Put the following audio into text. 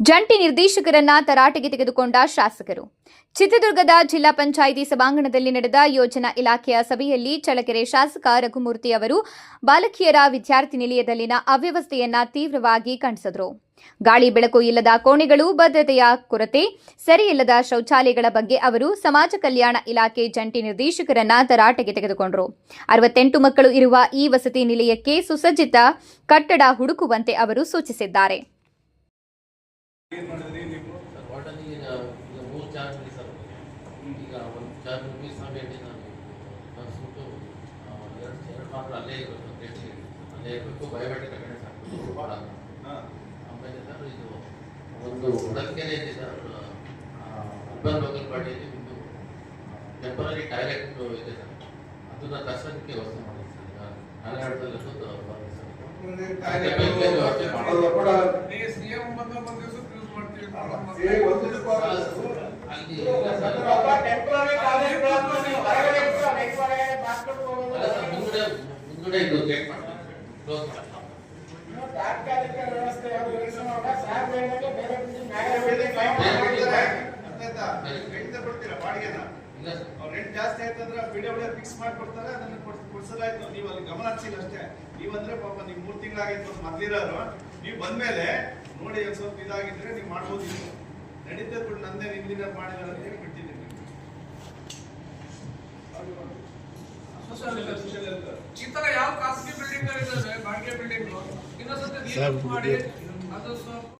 ಜಂಟಿ ನಿರ್ದೇಶಕರನ್ನ ತರಾಟೆಗೆ ತೆಗೆದುಕೊಂಡ ಶಾಸಕರು. ಚಿತ್ರದುರ್ಗದ ಜಿಲ್ಲಾ ಪಂಚಾಯಿತಿ ಸಭಾಂಗಣದಲ್ಲಿ ನಡೆದ ಯೋಜನಾ ಇಲಾಖೆಯ ಸಭೆಯಲ್ಲಿ ಚಳಕೆರೆ ಶಾಸಕ ರಘುಮೂರ್ತಿ ಅವರು ಬಾಲಕಿಯರ ವಿದ್ಯಾರ್ಥಿ ನಿಲಯದಲ್ಲಿನ ಅವ್ಯವಸ್ಥೆಯನ್ನ ತೀವ್ರವಾಗಿ ಖಂಡಿಸಿದರು. ಗಾಳಿ, ಬೆಳಕು ಇಲ್ಲದ ಕೋಣೆಗಳು, ಭದ್ರತೆಯ ಕೊರತೆ ಸರಿಯಿಲ್ಲದ ಶೌಚಾಲಯಗಳ ಬಗ್ಗೆ ಅವರು ಸಮಾಜ ಕಲ್ಯಾಣ ಇಲಾಖೆ ಜಂಟಿ ನಿರ್ದೇಶಕರನ್ನ ತರಾಟೆಗೆ ತೆಗೆದುಕೊಂಡರು. ಅರವತ್ತೆಂಟು ಮಕ್ಕಳು ಇರುವ ಈ ವಸತಿ ನಿಲಯಕ್ಕೆ ಸುಸಜ್ಜಿತ ಕಟ್ಟಡ ಹುಡುಕುವಂತೆ ಅವರು ಸೂಚಿಸಿದ್ದಾರೆ. ಸರ್ ವಾಟರ್ಗೆ ಈಗ ಈಗ ಮೂರು ಚಾರ್ಜ್ ಇದೆ ಸರ್ ಈಗ ಒಂದು ಚಾರ್ಜ್ ರುಪೀಸ್ ಹೇಳಿ ನಾನು ಸುಟ್ಟು ಎರಡು ಎರಡು ಮಾತ್ರ ಅಲ್ಲೇ ಇರಬೇಕು ಅಲ್ಲೇ ಇರಬೇಕು ಬಯೋಮೆಟ್ರಿಕ್ ಅಟೆಂಡೆನ್ಸ್ ಹಾಕಬೇಕು ಭಾಳ ಆಮೇಲೆ ಸರ್ ಇದು ಒಂದು ಹೊಳಲ್ಕೆರೆ ಇದೆ ಸರ್ ಅರ್ಬನ್ ಲೋಕಲ್ ಪಾರ್ಟಿಯಲ್ಲಿ ಒಂದು ಟೆಂಪರರಿ ಟಾಯ್ಲೆಟ್ ಇದೆ ಸರ್ ಅದನ್ನ ದರ್ಶನಕ್ಕೆ ವ್ಯವಸ್ಥೆ ಮಾಡಿದೆ ಸರ್ ಈಗ ಬರುತ್ತೆ ಸರ್. ನೀವು ಸಿಎಂ ಬಂದ ಬಂದ ದಿವಸ ಯೂಸ್ ಮಾಡ್ತೀವಿ ಅಲ್ಲಿ ಇಲ್ಲ ಸರ್ ಅಲ್ಲ ಸರ್, ಮುಂದ್ಗಡೆ ಮುಂದ್ಗಡೆ ಇದು ಗೇಟ್ ಮಾಡ್ತಾರೆ ಕ್ಲೋಸ್ ಮಾಡ್ತಾರೆ ಇಲ್ಲ ಸರ್. ರೆಂಟ್ ಜಾಸ್ತಿ ಆಯ್ತಂದ್ರೆ ವಿಡಿಯೋ ಫಿಕ್ಸ್ ಮಾಡ್ಕೊಡ್ತಾರೆ ಅದನ್ನ ಕೊಡ್ಸ್- ಕೊಡ್ಸಲಾಯ್ತು. ನೀವು ಅಲ್ಲಿ ಗಮನ ಹಚ್ಚಿಲ್ಲ ಅಷ್ಟೇ. ನೀವಂದ್ರೆ ಪಾಪ ನೀವು ಮೂರು ತಿಂಗಳಾಗಿತ್ತು ಮೊದ್ಲಿರೋರು ನೀವು ಬಂದ್ಮೇಲೆ ನೋಡಿ ಒಂದ್ ಸ್ವಲ್ಪ ಇದಾಗಿದ್ರೆ ನೀವು ಮಾಡ್ಬೋದಿತ್ತು ನಡೀತದೆ ಬಿಟ್ಟು ನಂದೇ ಹಿಂದಿನ ಮಾಡಿಲ್ಲ ಅಂತ ಹೇಳಿ ಬಿಟ್ಟಿದ್ದೀನಿ. ಈ ತರ ಯಾವ ಖಾಸಗಿ ಬಿಲ್ಡಿಂಗ್ ಬಾಡಿಗೆ ಬಿಲ್ಡಿಂಗ್ ಇನ್ನೊಂದ್ಸತಿ ಮಾಡಿ. ಅದು